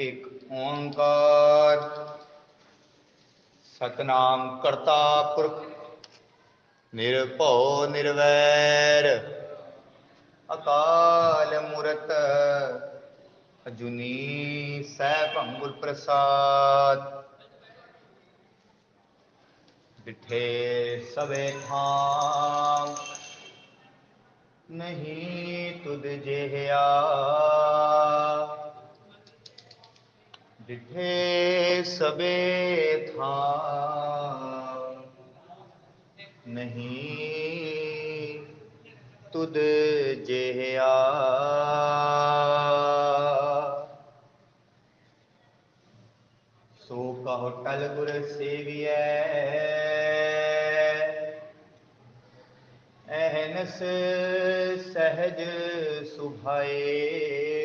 एक ओंकार। सतनाम करता पुरख निरपो निर्वैर। अकाल मूर्त। अजुनी सैप अंगुल प्रसाद। बिठे सवे थाम नहीं तुद जेहया डिठे सबे था। नहीं तुद जेहया। सो कहो टल गुर सेविय एहनस सहज सुभाए।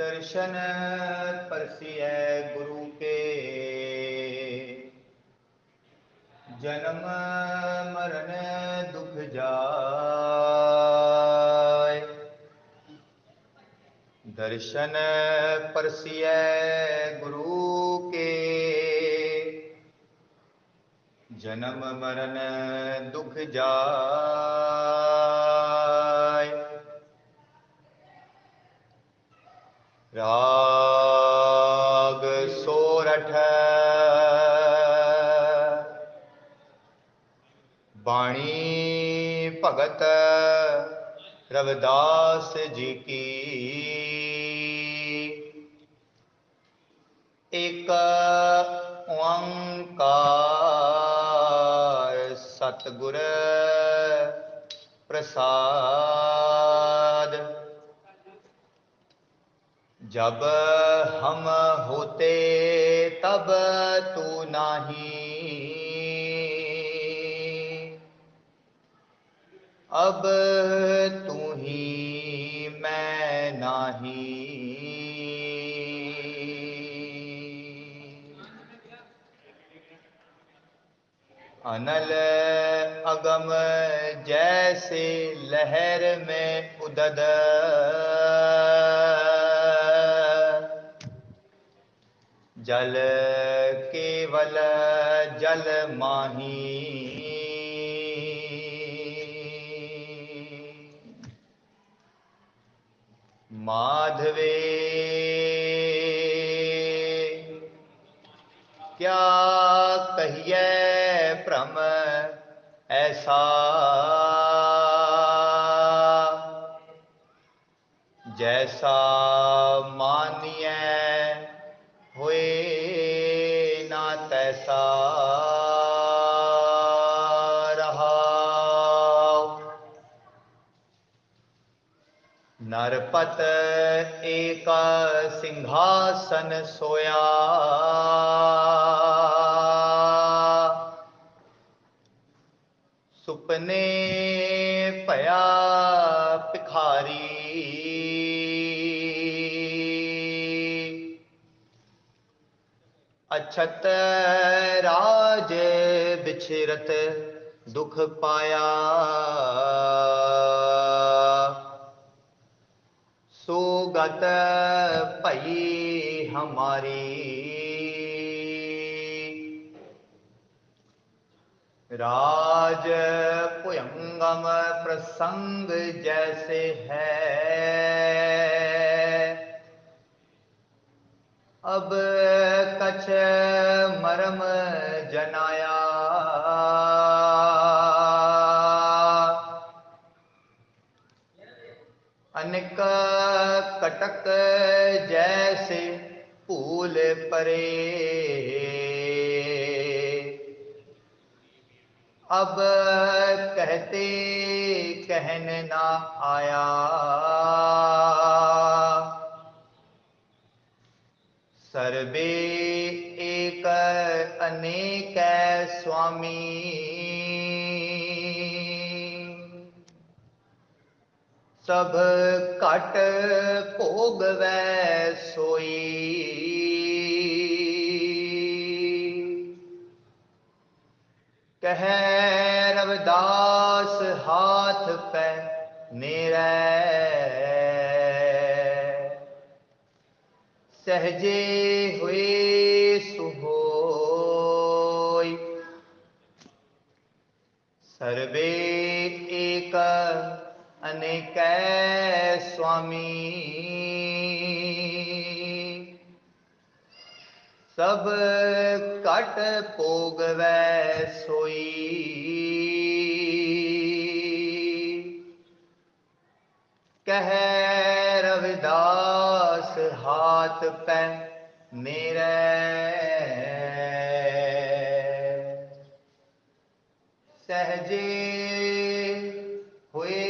दर्शन परसिय गुरु के। जन्म मरण दुख जाय। दर्शन परसिय गुरु के। जन्म मरण दुख जाय। राग सोरठ बाणी भगत रविदास जी की। एक ओंकार सतगुर प्रसाद जब हम होते तब तू नहीं। अब तू ही मैं नहीं। अनल अगम जैसे लहर में उदद। जल केवल जल माही। माधवे क्या कहिए भ्रम ऐसा? जैसा मानिए नरपत एक सिंहासन सोया सुपने पया पिखारी अछत राज बिछरत दुख पाया सोगत भई हमारी। राज पुयंगम प्रसंग जैसे है। अब कछ मरम जनाया। अनिक कटक जैसे फूल परे। अब कहते कहन ना आया। सर्वे एक अनेक स्वामी। सब कट भोग सोई। कह रविदास हाथ पे मेरे। सहजे हुए सुहोई सर्वे अनेक स्वामी। सब कट पोग वै सोई। कह रविदास हाथ पै मेरे। सहजे हुए